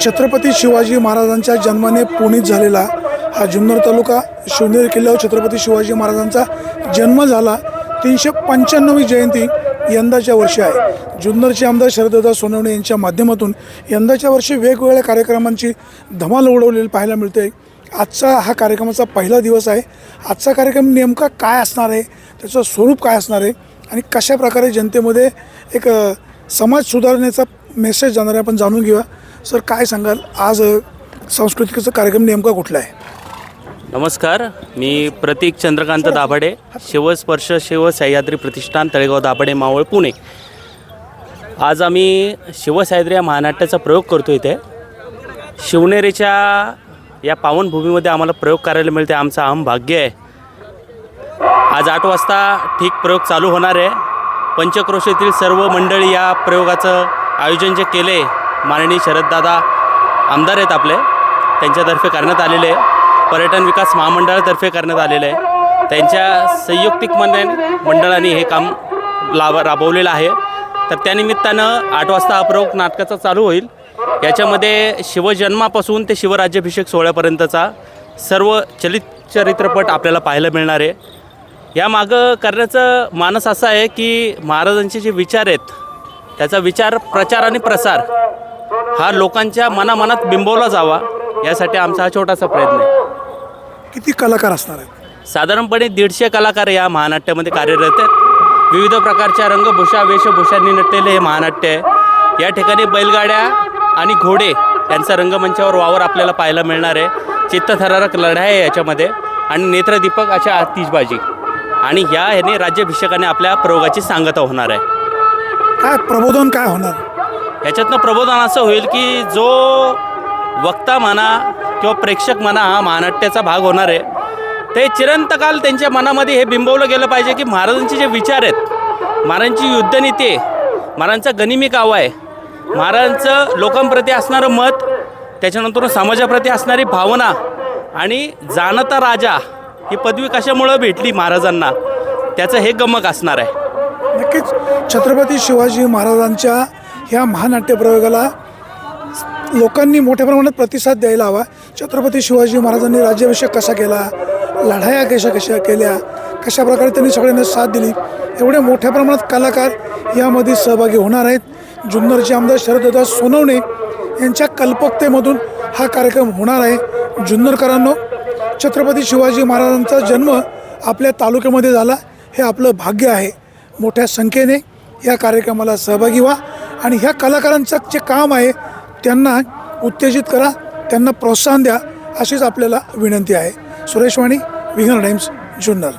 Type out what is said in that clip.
छत्रपती शिवाजी महाराजांच्या जन्माने पुणित झालेला हा जुन्नर तालुका. शिवनेर किल्ल्यावर छत्रपती शिवाजी महाराजांचा जन्म झाला. तीनशे पंच्याण्णवी जयंती यंदाच्या वर्षी आहे. जुन्नरचे आमदार शरददा सोनवणे यांच्या माध्यमातून यंदाच्या वर्षी वेगवेगळ्या कार्यक्रमांची धमाल उडवलेली पाहायला मिळते. आजचा हा कार्यक्रमाचा पहिला दिवस आहे. आजचा कार्यक्रम नेमका काय असणार आहे? त्याचं स्वरूप काय असणार आहे? आणि कशा प्रकारे जनतेमध्ये एक समाज सुधारण्याचा मेसेज जाणार आहे आपण जाणून घेऊया. सर काय सांगाल? आज सांस्कृतिकचा कार्यक्रम नेमका कुठला आहे? नमस्कार. मी प्रतीक चंद्रकांत दाभाडे शिवस्पर्श शिव सह्याद्री प्रतिष्ठान तळेगाव दाभाडे मावळ पुणे. आज आम्ही शिवसह्याद्री या महानाट्याचा प्रयोग करतो इथे. शिवनेरीच्या या पावनभूमीमध्ये आम्हाला प्रयोग करायला मिळते. आमचं अहम भाग्य आहे. आज आठ वाजता ठीक प्रयोग चालू होणार आहे. पंचक्रोशीतील सर्व मंडळी या प्रयोगाचं आयोजन जे केले माननीय शरददादा आमदार आहेत आपले त्यांच्यातर्फे करण्यात आलेले आहे. पर्यटन विकास महामंडळातर्फे करण्यात आलेले आहे. त्यांच्या संयुक्तिक मंडळ मंडळाने हे काम लावा राबवलेलं आहे. तर त्यानिमित्तानं आठ वाजता हा नाटकाचा चालू होईल. याच्यामध्ये शिवजन्मापासून ते शिवराज्याभिषेक सोहळ्यापर्यंतचा सर्व चलित चरित्रपट आपल्याला पाहायला मिळणार आहे. यामागं करण्याचं मानस असं आहे की महाराजांचे जे विचार आहेत त्याचा विचार प्रचार आणि प्रसार हा लोकांच्या मनामनात बिंबवला जावा यासाठी आमचा हा छोटासा प्रयत्न आहे. किती कलाकार असणार आहेत? साधारणपणे दीडशे कलाकार या महानाट्यामध्ये कार्यरत आहेत. विविध प्रकारच्या रंगभूषा वेशभूषांनी नटलेले हे महानाट्य आहे. या ठिकाणी बैलगाड्या आणि घोडे यांचा रंगमंचावर वावर आपल्याला पाहायला मिळणार आहे. चित्तथरारक लढाई आहे याच्यामध्ये. आणि नेत्रदीपक अशा आतिषबाजी. आणि या ह्याने राज्याभिषेकाने आपल्या प्रयोगाची सांगता होणार आहे. काय प्रबोधन काय होणार? ह्याच्यातनं प्रबोधन असं होईल की जो वक्ता म्हणा किंवा प्रेक्षक म्हणा हा महानाट्याचा भाग होणार आहे. ते चिरंतकाल त्यांच्या मनामध्ये हे बिंबवलं गेलं पाहिजे की महाराजांचे जे विचार आहेत महाराजांची युद्धनीती आहे महाराजांचा गनिमी कावा आहे महाराजांचं लोकांप्रती असणारं मत त्याच्यानंतर समाजाप्रती असणारी भावना आणि जाणता राजा ही पदवी कशामुळं भेटली महाराजांना? त्याचं हे गमक असणार आहे. नक्कीच. छत्रपती शिवाजी महाराजांच्या ह्या महानाट्य प्रयोगाला लोकांनी मोठ्या प्रमाणात प्रतिसाद द्यायला हवा. छत्रपती शिवाजी महाराजांनी राज्याभिषेक कसा केला? लढाया कशा कशा केल्या? कशा प्रकारे त्यांनी सगळ्यांना साथ दिली? एवढे मोठ्या प्रमाणात कलाकार यामध्ये सहभागी होणार आहेत. जुन्नरचे आमदार शरददा सोनवणे यांच्या कल्पकतेमधून हा कार्यक्रम होणार आहे. जुन्नरकरांनो छत्रपती शिवाजी महाराजांचा जन्म आपल्या तालुक्यामध्ये झाला. हे आपलं भाग्य आहे. मोठ्या संख्येने या कार्यक्रमाला सहभागी व्हा. आणि ह्या कलाकारांचं जे काम आहे त्यांना उत्तेजित करा त्यांना प्रोत्साहन द्या अशीच आपल्याला विनंती आहे. सुरेश वाणी विघ्न टाइम्स जुन्नर.